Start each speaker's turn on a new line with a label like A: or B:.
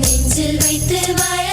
A: நெஞ்சில் வைத்து வாழ